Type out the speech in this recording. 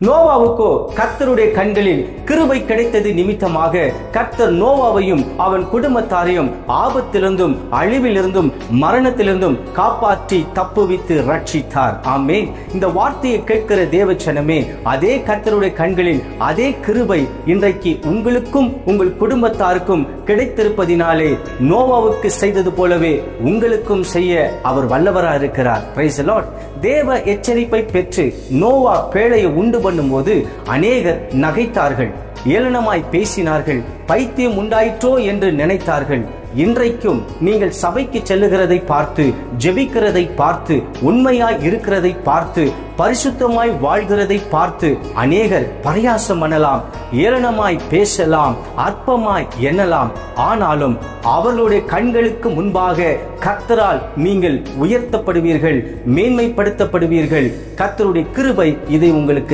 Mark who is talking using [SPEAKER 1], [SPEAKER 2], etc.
[SPEAKER 1] நோவாவுக்கோ கர்த்தருடைய கண்களில் கிருபை கிடைத்தது நிமித்தமாக கர்த்தர் நோவாவையும் அவன் குடும்பத்தாரையும் ஆபத்திலிருந்தும் அழிவிலிருந்தும் மரணத்திலிருந்தும் காப்பாற்றி தப்புவித்து ரட்சித்தார் ஆமே இந்த வார்த்தையை கேட்கிற தேவச்சனமே அதே கர்த்தருடைய கண்களில் அதே கிருபை இன்றைக்கு உங்களுக்கும் உங்கள் குடும்பத்தாருக்கும் கிடைத்திருப்பதினாலே நோவாவுக்கு செய்தது போலவே உங்களுக்கும் செய்ய அவர் வல்லவராக இருக்கிறார் தேவ எச்சரிப்பை பெற்று நோவா பேழையை உண்டு பண்ணும்போது அநேகர் நகைத்தார்கள் ஏளனமாய் பேசினார்கள் பைத்தியம் உண்டாயிற்றோ என்று நினைத்தார்கள். இன்றைக்கும் நீங்கள் சபைக்கு செல்லுகிறதை பார்த்து ஜெபிக்கிறதை பார்த்து உண்மையாய் இருக்கிறதை பார்த்து பரிசுத்தமாய் வாழ்கிறதை பார்த்து அநேகர் பரியாசம் பண்ணலாம் ஏளனமாய் பேசலாம் அற்பமாய் எண்ணலாம். ஆனாலும் அவர்களுடைய கண்களுக்கு முன்பாக கத்தரால் நீங்கள் உயர்த்தப்படுவீர்கள் மேன்மைப்படுத்தப்படுவீர்கள். கத்தருடைய கிருபை இதை உங்களுக்கு